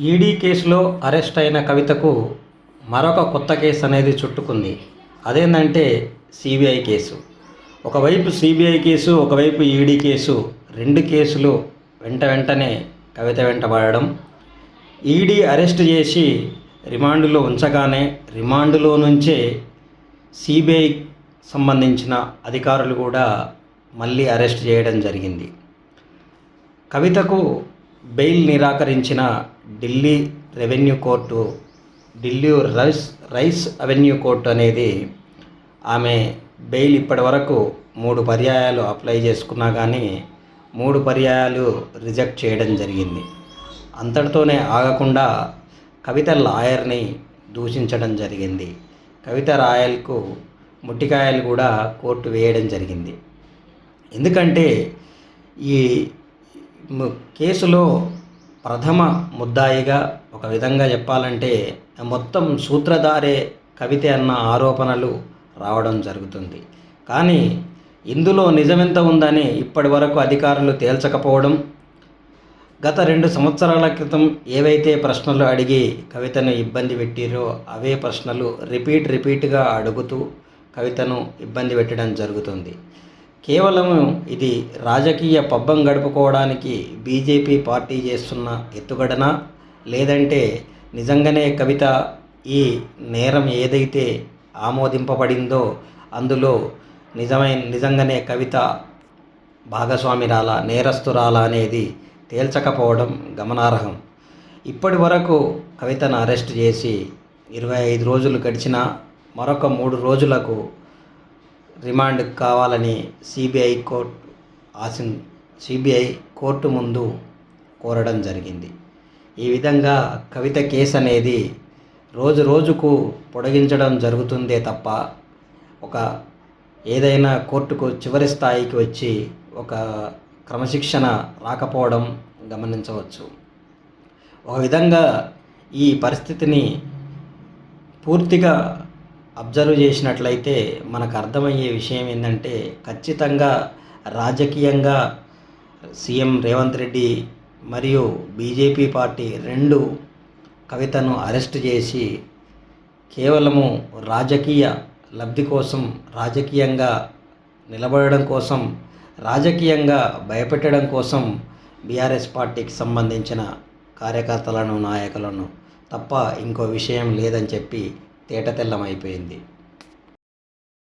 ED కేసులో arrest అయిన కవితకు మరొక కొత్త కేసు అనేది చుట్టుకుంది. అదేంటంటే సిబిఐ కేసు. ఒకవైపు సిబిఐ కేసు ఒకవైపు ఈడీ కేసు రెండు కేసులు వెంట వెంటనే కవిత వెంటబడడం ఈడీ అరెస్ట్ చేసి రిమాండ్లో ఉంచగానే రిమాండ్లో నుంచే సిబిఐ సంబంధించిన అధికారులు కూడా మళ్ళీ అరెస్ట్ చేయడం జరిగింది. కవితకు బెయిల్ నిరాకరించిన Delhi revenue court Delhi Rouse Rouse avenue court అనేది ఆమె బెయిల్ ఇప్పటి వరకు మూడు పర్యాయాలు అప్లై చేసుకున్నా కానీ మూడు పర్యాయాలు రిజెక్ట్ చేయడం జరిగింది. అంతటితోనే ఆగకుండా కవిత లాయర్ని దూషించడం జరిగింది. కవిత రాయల్కు ముట్టికాయలు కూడా కోర్టు వేయడం జరిగింది. ఎందుకంటే ఈ కేసులో ప్రథమ ముద్దాయిగా ఒక విధంగా చెప్పాలంటే మొత్తం సూత్రధారే కవిత అన్న ఆరోపణలు రావడం జరుగుతుంది. కానీ ఇందులో నిజమెంత ఉందని ఇప్పటి వరకు అధికారులు తేల్చకపోవడం గత రెండు సంవత్సరాల క్రితం ఏవైతే ప్రశ్నలు అడిగి కవితను ఇబ్బంది పెట్టిరో అవే ప్రశ్నలు రిపీట్ రిపీట్గా అడుగుతూ కవితను ఇబ్బంది పెట్టడం జరుగుతుంది. కేవలం ఇది రాజకీయ పబ్బం గడుపుకోవడానికి బీజేపీ పార్టీ చేస్తున్న ఎత్తుగడన? లేదంటే నిజంగానే కవిత ఈ నేరం ఏదైతే ఆమోదింపబడిందో అందులో నిజమైన నిజంగానే కవిత భాగస్వామిరాలా నేరస్తురాలా అనేది తేల్చకపోవడం గమనార్హం. ఇప్పటి వరకు కవితను అరెస్ట్ చేసి ఇరవై ఐదు రోజులు గడిచినా మరొక మూడు రోజులకు రిమాండ్ కావాలని సిబిఐ కోర్టు ఆసి సిబిఐ కోర్టు ముందు కోరడం జరిగింది. ఈ విధంగా కవిత కేసు అనేది రోజు రోజుకు పొడిగించడం జరుగుతుందే తప్ప ఒక ఏదైనా కోర్టుకు చివరి స్థాయికి వచ్చి ఒక క్రమశిక్షణ రాకపోవడం గమనించవచ్చు. ఒక విధంగా ఈ పరిస్థితిని పూర్తిగా అబ్జర్వ్ చేసినట్లయితే మనకు అర్థమయ్యే విషయం ఏంటంటే ఖచ్చితంగా రాజకీయంగా సీఎం రేవంత్ రెడ్డి మరియు బీజేపీ పార్టీ రెండు కవితను అరెస్ట్ చేసి కేవలము రాజకీయ లబ్ధి కోసం రాజకీయంగా నిలబడడం కోసం రాజకీయంగా భయపెట్టడం కోసం బీఆర్ఎస్ పార్టీకి సంబంధించిన కార్యకర్తలను నాయకులను తప్ప ఇంకో విషయం లేదని చెప్పి తేటతెల్లమైపోయింది